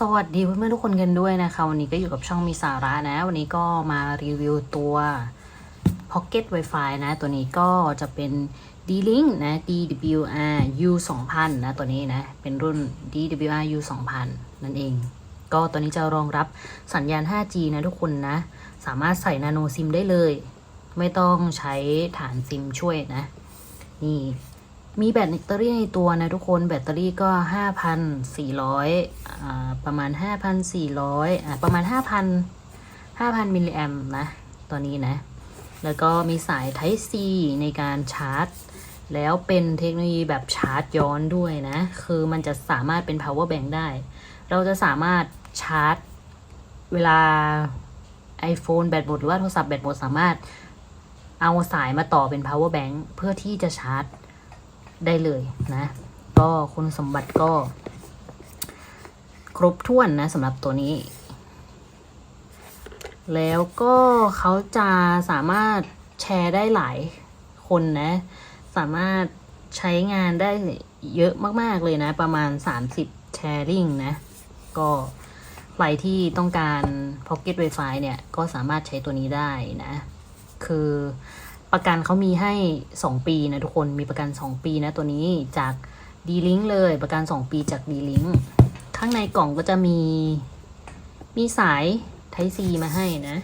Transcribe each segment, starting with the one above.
สวัสดีเพื่อนๆทุกคนกันด้วยนะคะ วันนี้ก็อยู่กับช่องมีสาระนะ วันนี้ก็มารีวิวตัว Pocket Wi-Fi นะ ตัวนี้ก็จะเป็น D-Link นะ DWR U 2000นะ ตัวนี้นะ เป็นรุ่น DWR U 2000นั่นเอง ก็ตัวนี้จะรองรับสัญญาณ 5G นะทุกคนนะ สามารถใส่นาโนซิมได้เลย ไม่ต้องใช้ฐานซิมช่วยนะ นี่ มีแบตเตอรี่ในตัวนะทุกคนแบตเตอรี่ก็ 5,400อ่าประมาณ 5,400อ่าประมาณ 5,000 5,000 มิลลิแอมนะ ตัวนี้นะ แล้วก็มีสาย Type C ในการชาร์จ แล้วเป็นเทคโนโลยีแบบชาร์จย้อนด้วยนะ คือมันจะสามารถเป็น power bank ได้ เราจะสามารถชาร์จ เวลา iPhone แบตหมดหรือว่าโทรศัพท์แบตหมดสามารถเอาสายมาต่อเป็น power bank เพื่อที่จะชาร์จ ได้เลยนะ ก็คุณสมบัติก็ ครบถ้วนนะสำหรับตัวนี้ แล้วก็เขาจะสามารถแชร์ได้หลายคนนะ สามารถใช้งานได้เยอะมาก ๆ เลยนะ ประมาณ 30 แชร์ลิงนะ ก็ใครที่ต้องการ Pocket Wi-Fi เนี่ย ก็สามารถใช้ตัวนี้ได้นะ คือ ประกันเขามีให้ 2 ปีนะทุกคนมีประกัน 2 ปีนะตัวนี้จาก D-Link เลยประกัน 2 ปีจาก D-Link ข้างในกล่องก็จะมีมีสาย Type C มาให้นะ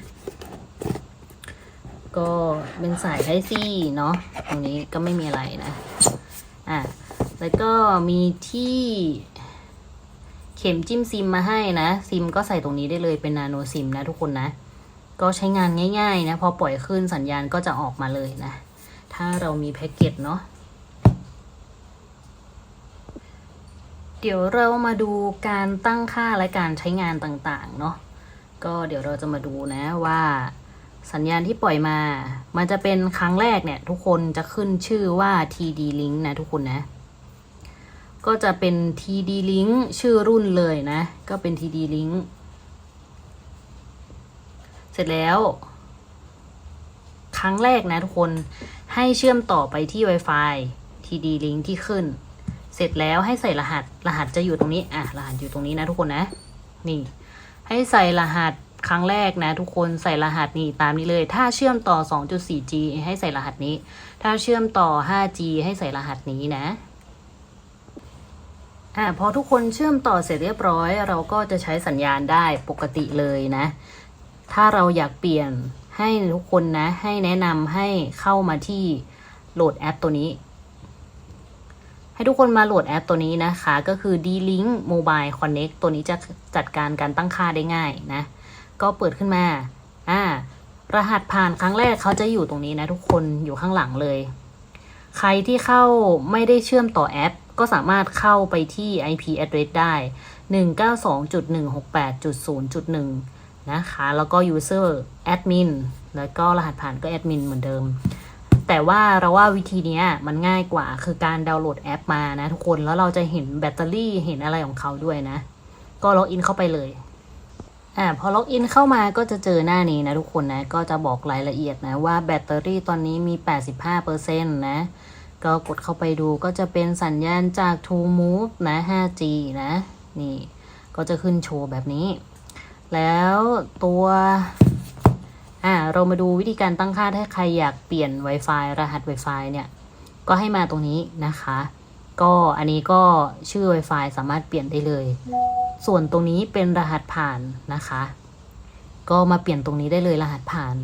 ก็เป็นสาย Type C เนาะตรงนี้ก็ไม่มีอะไรนะอะแล้วก็มีที่เข็มจิ้มซิมมาให้นะ ซิมก็ใส่ตรงนี้ได้เลยเป็นนาโนซิมนะทุกคนนะ ก็ใช้งานง่าย ๆ นะ พอปล่อยขึ้นสัญญาณก็จะออกมาเลยนะ ถ้าเรามีแพ็กเกจเนาะเดี๋ยวเรามาดูการตั้งค่าและการใช้งานต่างๆ เนาะก็เดี๋ยวเราจะมาดูนะว่าสัญญาณที่ปล่อยมา มันจะเป็นครั้งแรกเนี่ย ทุกคนจะขึ้นชื่อว่า TD Link นะทุกคนนะ ก็จะเป็น TD Link ชื่อรุ่นเลยนะ ก็เป็น TD Link เสร็จแล้ว ครั้งแรกนะทุกคนให้เชื่อมต่อไปที่ Wi-Fi TD Link ที่ขึ้น เสร็จแล้วให้ใส่รหัส รหัสจะอยู่ตรงนี้ อะ รหัสอยู่ตรงนี้นะทุกคนนะ นี่ ให้ใส่รหัสครั้งแรกนะทุกคนใส่รหัสนี่ตามนี้เลย ถ้าเชื่อมต่อ 2.4G ให้ใส่รหัสนี้ ถ้าเชื่อมต่อ 5G ให้ใส่รหัสนี้นะอ่าพอทุกคนเชื่อมต่อเสร็จเรียบร้อย เราก็จะใช้สัญญาณได้ปกติเลยนะ ถ้าเราอยากเปลี่ยนให้ทุกคนนะ ให้แนะนำให้เข้ามาที่โหลดแอปตัวนี้ ให้ทุกคนมาโหลดแอปตัวนี้นะคะ ก็คือ D-Link Mobile Connect ตัวนี้จะจัดการการตั้งค่าได้ง่ายนะ ก็เปิดขึ้นมา อ่ารหัสผ่านครั้งแรกเขาจะอยู่ตรงนี้นะ ทุกคนอยู่ข้างหลังเลย ใครที่เข้าไม่ได้เชื่อมต่อแอป ก็สามารถเข้าไปที่ IP address ได้ 192.168.0.1 นะคะ แล้วก็ user admin แล้วก็รหัสผ่านก็ admin เหมือนเดิม แต่ว่าเราว่าวิธีนี้มันง่ายกว่าคือการดาวน์โหลดแอปมานะทุกคนแล้วเราจะเห็นแบตเตอรี่เห็นอะไรของเขาด้วยนะ ก็ล็อกอินเข้าไปเลยอ่าพอล็อกอินเข้ามาก็จะเจอหน้านี้นะทุกคนนะ ก็จะบอกรายละเอียดนะว่าแบตเตอรี่ตอนนี้มี 85%นะก็กดเข้าไปดูก็จะเป็นสัญญาณจาก True Move นะ 5G นะ นี่ ก็จะขึ้นโชว์แบบนี้ แล้วตัวอ่าเรามาดูวิธีการตั้งค่าถ้าใครอยากเปลี่ยน Wi-Fi รหัส Wi-Fi เนี่ย ก็ให้มาตรงนี้นะคะ ก็อันนี้ก็ชื่อ Wi-Fi สามารถเปลี่ยนได้เลย ส่วนตรงนี้เป็นรหัสผ่านนะคะ ก็มาเปลี่ยนตรงนี้ได้เลยรหัสผ่าน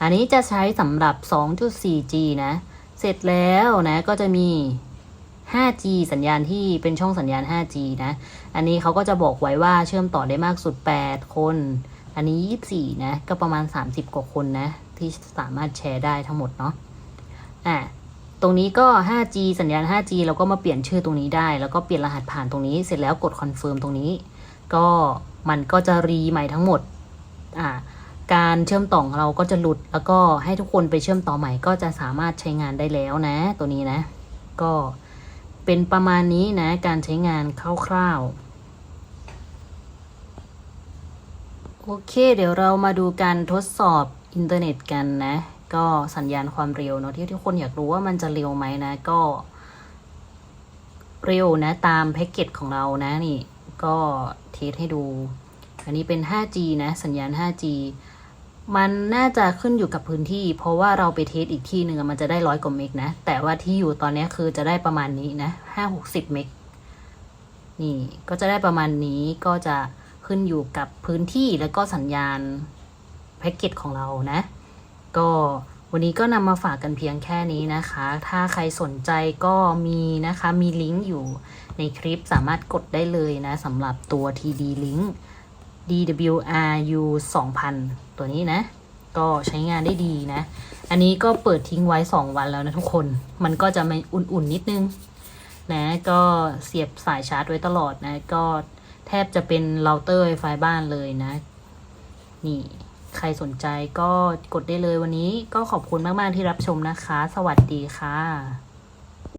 อันนี้จะใช้สำหรับ 2.4G นะ เสร็จแล้วนะก็จะมี 5G สัญญาณที่เป็นช่องสัญญาณ 5G นะ อันนี้เขาก็จะบอกไว้ว่าเชื่อมต่อได้มากสุด 8 คน อันนี้ 24 นะ ก็ประมาณ 30 กว่าคนนะ ที่สามารถแชร์ได้ทั้งหมดเนาะ อะ ตรงนี้ก็ 5G สัญญาณ 5G เราก็มาเปลี่ยนชื่อตรงนี้ได้ แล้วก็เปลี่ยนรหัสผ่านตรงนี้ เสร็จแล้วกดคอนเฟิร์มตรงนี้ ก็มันก็จะรีใหม่ทั้งหมด อ่าการเชื่อมต่อของเราก็จะหลุด แล้วก็ให้ทุกคนไปเชื่อมต่อใหม่ก็จะสามารถใช้งานได้แล้วนะ ตัวนี้นะ ก็ เป็นประมาณนี้นะการใช้งานคร่าวๆโอเคเดี๋ยวเรามาดูการทดสอบอินเทอร์เน็ตกันนะ ก็สัญญาณความเร็วเนาะที่ทุกคนอยากรู้ว่ามันจะเร็วไหมนะก็ เร็วนะตามแพ็กเกจของเรานะนี่ ก็เทสให้ดู อันนี้เป็น 5G นะ สัญญาณ 5G มันน่าจะขึ้นอยู่กับพื้นที่ เพราะว่าเราไปเทสอีกที่หนึ่งมันจะได้ร้อยกว่าเมกนะ แต่ว่าที่อยู่ตอนนี้คือจะได้ประมาณนี้นะห้าหกสิบเมกนี่ก็จะได้ประมาณนี้ก็จะขึ้นอยู่กับพื้นที่แล้วก็สัญญาณแพ็กเกจของเรานะ ก็วันนี้ก็นำมาฝากกันเพียงแค่นี้นะคะ ถ้าใครสนใจก็มีนะคะ มีลิงก์อยู่ในคลิปสามารถกดได้เลยนะสำหรับตัว TD Link DWRU 2000 ตัวนี้นะ ก็ใช้งานได้ดีนะ อันนี้ก็เปิดทิ้งไว้ 2 วันแล้วนะทุกคน มันก็จะไม่อุ่นๆนิดนึงนะ ก็เสียบสายชาร์จไว้ตลอดนะ ก็แทบจะเป็นเราเตอร์ Wi-Fi บ้านเลยนะ นี่ใครสนใจก็กดได้เลยวันนี้ก็ขอบคุณมาก ๆ ที่รับชมนะคะ สวัสดีค่ะ